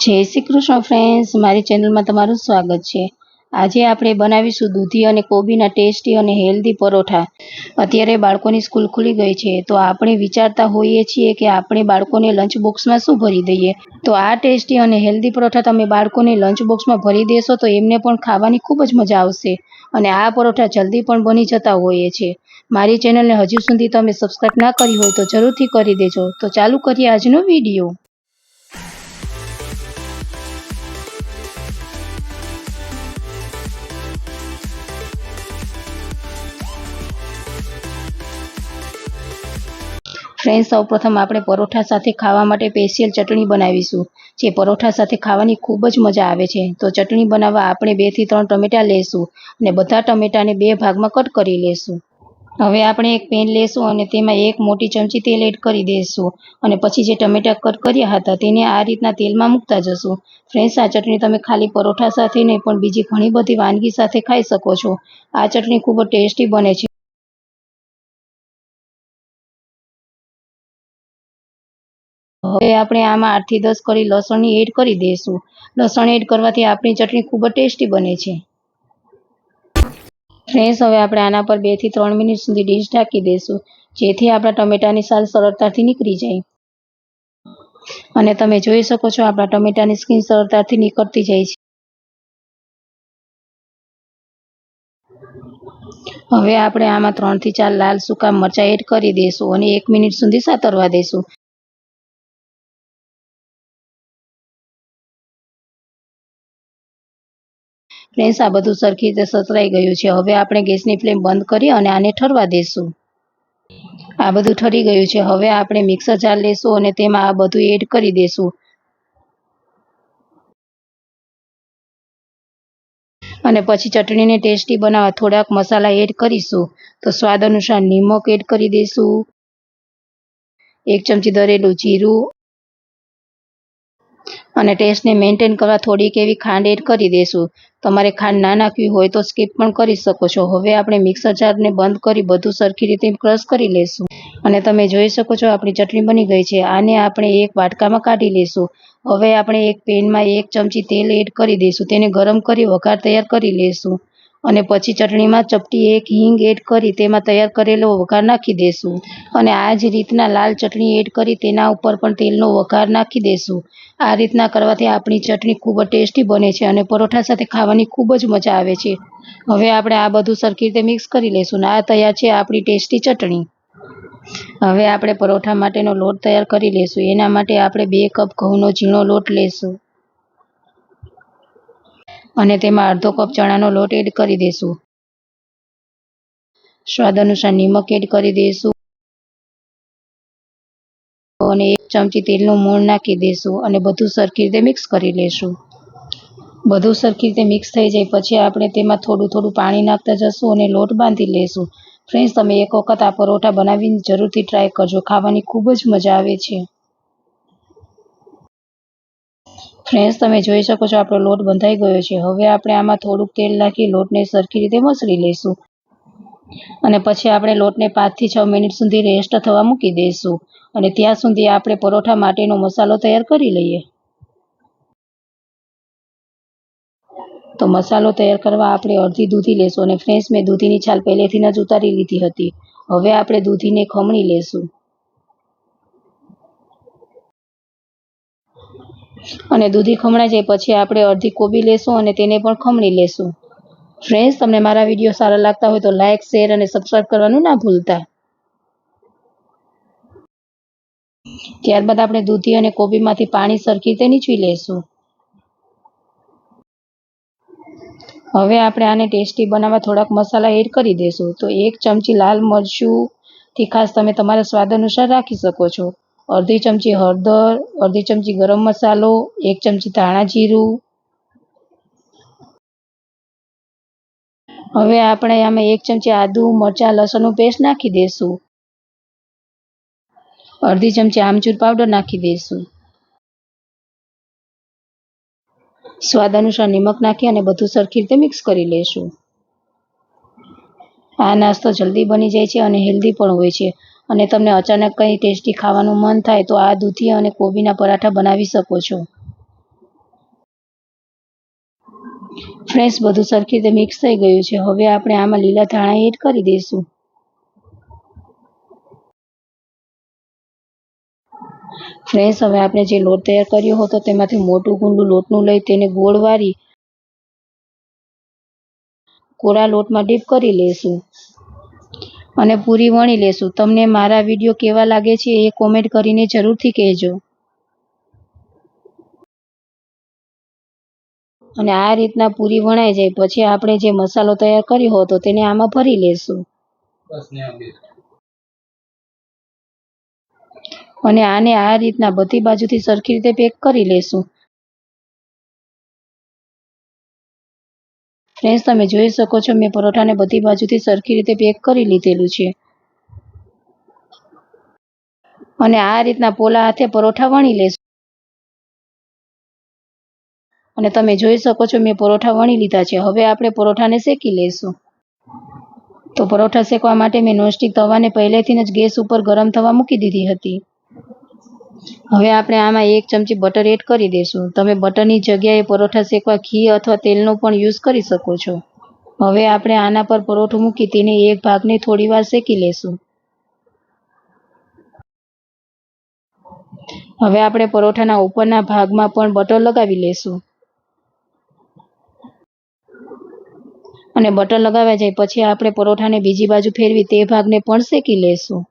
જય શ્રી કૃષ્ણ ફ્રેન્ડ્સ મારી ચેનલમાં તમારું સ્વાગત છે. આજે આપણે બનાવીશું દૂધી અને કોબીના ટેસ્ટી અને હેલ્ધી પરોઠા. અત્યારે બાળકોની સ્કૂલ ખુલી ગઈ છે, તો આપણે વિચારતા હોઈએ છીએ કે આપણે બાળકોને લંચ બોક્સમાં શું ભરી દઈએ? તો આ ટેસ્ટી અને હેલ્ધી પરોઠા તમે બાળકોને લંચ બોક્સમાં ભરી દેશો તો એમને પણ ખાવાની ખૂબ જ મજા આવશે. અને આ પરોઠા જલ્દી પણ બની જતા હોઈએ છે. મારી ચેનલને હજુ સુધી તમે સબસ્ક્રાઈબ ના કરી હોય તો જરૂરથી કરી દેજો. તો ચાલુ કરીએ આજનો વીડિયો. ફ્રેન્ડ સૌપ્રથમ આપણે પરોઠા સાથે ખાવા માટે સ્પેશિયલ ચટણી બનાવીશું, જે પરોઠા સાથે ખાવાની ખૂબ જ મજા આવે છે. તો ચટણી બનાવવા આપણે બેથી ત્રણ ટમેટાં લેશું અને બધા ટમેટાને બે ભાગમાં કટ કરી લેશું. હવે આપણે એક પેન લેશું અને તેમાં એક મોટી ચમચી તેલ એડ કરી દઈશું અને પછી જે ટમેટા કટ કર્યા હતા તેને આ રીતના તેલમાં મૂકતા જશું. ફ્રેન્ડ્સ, આ ચટણી તમે ખાલી પરોઠા સાથે નહીં, પણ બીજી ઘણી બધી વાનગી સાથે ખાઈ શકો છો. આ ચટણી ખૂબ જ ટેસ્ટી બને છે. હવે આપણે આમાં આઠથી દસ કરી લસણની એડ કરી દઈશું. લસણ એડ કરવાથી આપણી ચટણી ખૂબ જ ટેસ્ટી બને છે. ફ્રેન્ડ્સ હવે આપણે આના પર બેથી ત્રણ મિનિટ સુધી ડીશ ઢાંકી દઈશું, જેથી આપણા ટમેટાની સાલ સરળતાથી નીકળી જાય. અને તમે જોઈ શકો છો આપણા ટમેટાની સ્કીન સરળતાથી નીકળતી જાય છે. હવે આપણે આમાં ત્રણથી ચાર લાલ સૂકા મરચાં એડ કરી દઈશું અને એક મિનિટ સુધી સાતરવા દઈશું. ફ્રેન્ડ્સ, આ બધું સરખી રીતે સતરાઈ ગયું છે. હવે આપણે ગેસની ફ્લેમ બંધ કરી અને આને ઠરવા દઈશું આ બધું ઠરી ગયું છે. હવે આપણે મિક્સર જાર લેશું અને તેમાં આ બધું એડ કરી દેશું. અને પછી ચટણીને ટેસ્ટી બનાવવા થોડાક મસાલા એડ કરીશું. તો સ્વાદ અનુસાર નિમક એડ કરી દઈશું એક ચમચી દરેલું જીરું. અને ટેસ્ટને મેન્ટેન કરવા થોડીક એવી ખાંડ એડ કરી દઈશું તમારે ખાંડ ના નાખવી હોય તો સ્કીપ પણ કરી શકો છો. હવે આપણે મિક્સર જારને બંધ કરી બધું સરખી રીતે ક્રશ કરી લેશું. અને તમે જોઈ શકો છો આપણી ચટણી બની ગઈ છે. આને આપણે એક વાટકામાં કાઢી લેશું. હવે આપણે એક પેનમાં એક ચમચી તેલ એડ કરી દઈશું તેને ગરમ કરી વઘાર તૈયાર કરી લેશું. અને પછી ચટણીમાં ચપટી એક હિંગ એડ કરી તેમાં તૈયાર કરેલો વઘાર નાખી દેશું. અને આ જ રીતના લાલ ચટણી એડ કરી તેના ઉપર પણ તેલનો વઘાર નાખી દેશું. આ રીતના કરવાથી આપણી ચટણી ખૂબ જ ટેસ્ટી બને છે અને પરોઠા સાથે ખાવાની ખૂબ જ મજા આવે છે. હવે આપણે આ બધું સરખી રીતે મિક્સ કરી લઈશું ને આ તૈયાર છે આપણી ટેસ્ટી ચટણી. હવે આપણે પરોઠા માટેનો લોટ તૈયાર કરી લઈશું એના માટે આપણે બે કપ ઘઉંનો ઝીણો લોટ લઈશું અને તેમાં અડધો કપ ચણાનો લોટ એડ કરી દઈશું સ્વાદ અનુસાર નિમક એડ કરી દઈશું અને એક ચમચી તેલનું મૂળ નાખી દઈશું અને બધું સરખી રીતે મિક્સ કરી લઈશું બધું સરખી રીતે મિક્સ થઈ જાય પછી આપણે તેમાં થોડું થોડું પાણી નાખતા જશું અને લોટ બાંધી લઈશું ફ્રેન્ડ્સ તમે એક વખત આ પરોઠા બનાવીને જરૂરથી ટ્રાય કરજો. ખાવાની ખૂબ જ મજા આવે છે. ફ્રેન્ડ્સ, તમે જોઈ શકો છો આપણો લોટ બંધાઈ ગયો છે. હવે આપણે આમાં થોડુંક તેલ નાખી લોટને સરખી રીતે મસળી લઈશું. અને પછી આપણે લોટને પાંચથી છ મિનિટ સુધી રેસ્ટ થવા મૂકી દઈશું. અને ત્યાં સુધી આપણે પરોઠા માટેનો મસાલો તૈયાર કરી લઈએ. તો મસાલો તૈયાર કરવા આપણે અડધી દૂધી લેશું. અને ફ્રેન્ડ્સ, મેં દૂધીની છાલ પહેલેથી જ ઉતારી લીધી હતી. હવે આપણે દૂધીને ખમણી લેશું અને દૂધી ખમણાઈ જાય પછી આપણે અડધી કોબી લેશું અને તેને પણ ખમણી લેશું. ફ્રેન્ડ્સ તમને મારા વીડિયો સારા લાગતા હોય તો લાઇક શેર અને સબસ્ક્રાઈબ કરવાનું ના ભૂલતા. ત્યારબાદ આપણે દૂધી અને કોબીમાંથી પાણી સરખી રીતે નીચવી લઈશું હવે આપણે આને ટેસ્ટી બનાવવા થોડાક મસાલા એડ કરી દઈશું તો એક ચમચી લાલ મરચું તીખાશ તમે તમારા સ્વાદ અનુસાર રાખી શકો છો. અડધી ચમચી હળદર, અડધી ચમચી ગરમ મસાલો, એક ચમચી ધાણા જીરું. હવે આપણે આમાં એક ચમચી આદુ, મરચાં, લસણનું પેસ્ટ નાખી દઈશું અડધી ચમચી આમચૂર પાવડર નાખી દઈશું સ્વાદ અનુસાર નિમક નાખી અને બધું સરખી રીતે મિક્સ કરી લઈશું આ નાસ્તો જલ્દી બની જાય છે અને હેલ્ધી પણ હોય છે. અને તમને અચાનક કંઈ ટેસ્ટી ખાવાનું મન થાય તો આ દૂધી અને કોબીના પરાઠા બનાવી શકો છો. ફ્રેશ બધું સરખી રીતે મિક્સ થઈ ગયું છે. હવે આપણે આમાં લીલા ધાણા એડ કરી દઈશું. ફ્રેશ હવે આપણે જે લોટ તૈયાર કર્યો હતો તેમાંથી મોટું ગુંડું લોટનું લઈ તેને ગોળ વાળી કોરા લોટમાં ડીપ કરી લેશું અને પૂરી વણી લેશું. તમને મારા વીડિયો કેવા લાગે છે એ કોમેન્ટ કરીને જરૂરથી કહેજો. અને આ રીતના પૂરી વણાઈ જાય પછી આપણે જે મસાલો તૈયાર કર્યો હતો તેને આમાં ભરી લેશું. અને આને આ રીતના બધી બાજુથી સરખી રીતે પેક કરી લેશું. ફ્રેન્ડ્સ, તમે જોઈ શકો છો, મેં પરોઠાને બધી બાજુથી સરખી રીતે પેક કરી લીધેલું છે. અને આ રીતના પોલા હાથે પરોઠા વણી લેશું. અને તમે જોઈ શકો છો, મેં પરોઠા વણી લીધા છે. હવે આપણે પરોઠાને શેકી લેશું. તો પરોઠા શેકવા માટે મેં નોનસ્ટિક તવાને પહેલેથી જ ગેસ ઉપર ગરમ થવા મૂકી દીધી હતી. હવે આપણે આમાં એક ચમચી બટર એડ કરી દઈશું. તમે બટરની જગ્યાએ પરોઠા શેકવા ઘી અથવા તેલનો પણ યુઝ કરી શકો છો. હવે આપણે આના પર પરોઠું મૂકી તેને એક ભાગને થોડી વાર શેકી લેશું. હવે આપણે પરોઠાના ઉપરના ભાગમાં પણ બટર લગાવી લેશું. અને બટર લગાવ્યા જાય પછી આપણે પરોઠાને બીજી બાજુ ફેરવી તે ભાગને પણ શેકી લેશું.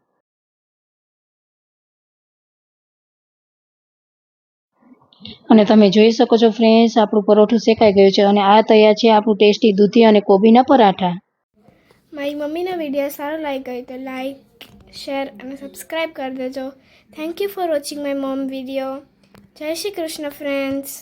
અને તમે જોઈ શકો છો ફ્રેન્ડ્સ આપણું પરોઠું શેકાઈ ગયું છે અને આ તૈયાર છે આપણું ટેસ્ટી દૂધી અને કોબીના પરાઠા. મારી મમ્મીના વીડિયો સારો લાઈક ગયો તો લાઈક શેર અને સબસ્ક્રાઈબ કરી દેજો. Thank you for watching my mom video જય શ્રી કૃષ્ણ ફ્રેન્ડ્સ